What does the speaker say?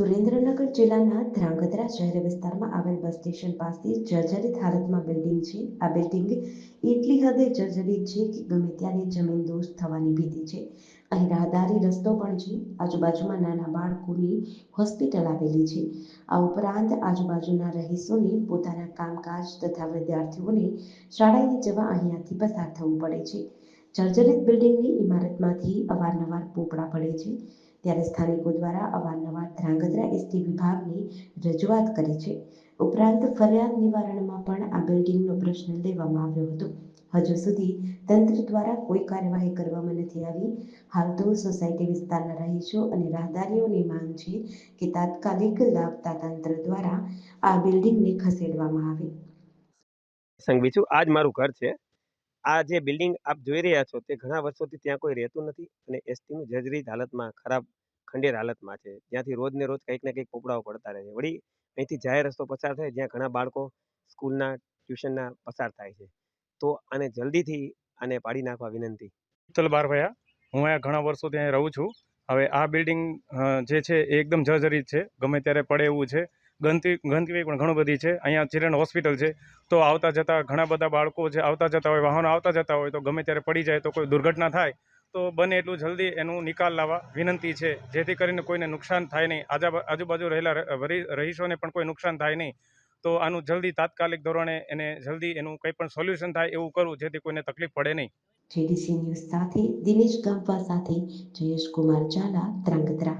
સુરેન્દ્રનગર જિલ્લાના ધ્રાંગધ્રા શહેર વિસ્તારમાં આવેલ બસ સ્ટેશન પાસે જર્જરિત હાલતમાં બિલ્ડિંગ છે. આ બિલ્ડિંગ એટલી હદે જર્જરિત છે કે ગમે ત્યારે જમીન દોષ થવાની ભીતિ છે. અહીં રાહદારી રસ્તો પણ છે. આજુબાજુમાં નાના બાળકોની હોસ્પિટલ આવેલી છે. આ ઉપરાંત આજુબાજુના રહીશોને પોતાના કામકાજ તથા વિદ્યાર્થીઓને શાળાએ જવા અહીંયાથી પસાર થવું પડે છે. જર્જરિત બિલ્ડિંગની ઇમારતમાંથી અવારનવાર પોપડા પડે છે. ત્યારે સ્થાનિકો દ્વારા અવારનવાર ધ્રાંગધ્રા એસટી વિભાગની રજૂઆત કરી છે. ઉપરાંત ફરિયાદ નિવારણમાં પણ આ બિલ્ડિંગનો પ્રશ્ન લેવામાં આવ્યો હતો. હજુ સુધી તંત્ર દ્વારા કોઈ કાર્યવાહી કરવામાં નથી આવી. હાલ તો સોસાયટી વિસ્તારના રહીશો અને રાહદારીઓની માંગ છે કે તાત્કાલિક લાગતા તંત્ર દ્વારા આ બિલ્ડિંગને ખસેડવામાં આવે. સંઘવી છું આ મારું ઘર છે. આ જે બિલ્ડિંગ આપ જોઈ રહ્યા છો તે ઘણા વર્ષોથી ત્યાં કોઈ રહેતું નથી અને એસટીનું જર્જરિત હાલતમાં, ખરાબ ખંડેર હાલતમાં છે. જ્યાંથી રોજને રોજ કંઈક ને કંઈક પોપડાઓ પડતા રહે છે. વળી અહીંથી જાહેર રસ્તો પસાર થાય જ્યાં ઘણા બાળકો સ્કૂલના, ટ્યુશનના પસાર થાય છે. તો આને જલ્દીથી આને પાડી નાખવા વિનંતી. ચલ બારભયા હું. અહીંયા ઘણા વર્ષોથી અહીં રહું છું. હવે આ બિલ્ડિંગ જે છે એ એકદમ જર્જરિત છે. ગમે ત્યારે પડે એવું છે. ગંદકી ગંદકી પણ ઘણું બધી છે. અહીંયા ચિલ્ડ્રન હોસ્પિટલ છે. તો આવતા જતા ઘણા બધા બાળકો જે આવતા જતા હોય, વાહનો આવતા જતા હોય, તો ગમે ત્યારે પડી જાય તો કોઈ દુર્ઘટના થાય, તો બને એટલું જલ્દી એનું નિકાલ લાવવા વિનંતી છે. જેથી કરીને કોઈને નુકસાન થાય નહીં. આજુ આજુબાજુ રહેલા રહીશોને પણ કોઈ નુકસાન થાય નહીં. તો આનું જલ્દી તાત્કાલિક ધોરણે એને જલ્દી એનું કંઈ પણ સોલ્યુશન થાય એવું કરવું, જેથી કોઈને તકલીફ પડે નહીં. જેડીસી ન્યૂઝ સાથે દિનેશ ગામવા સાથે જયેશ કુમાર ઝાલા ધ્રાંગધ્રા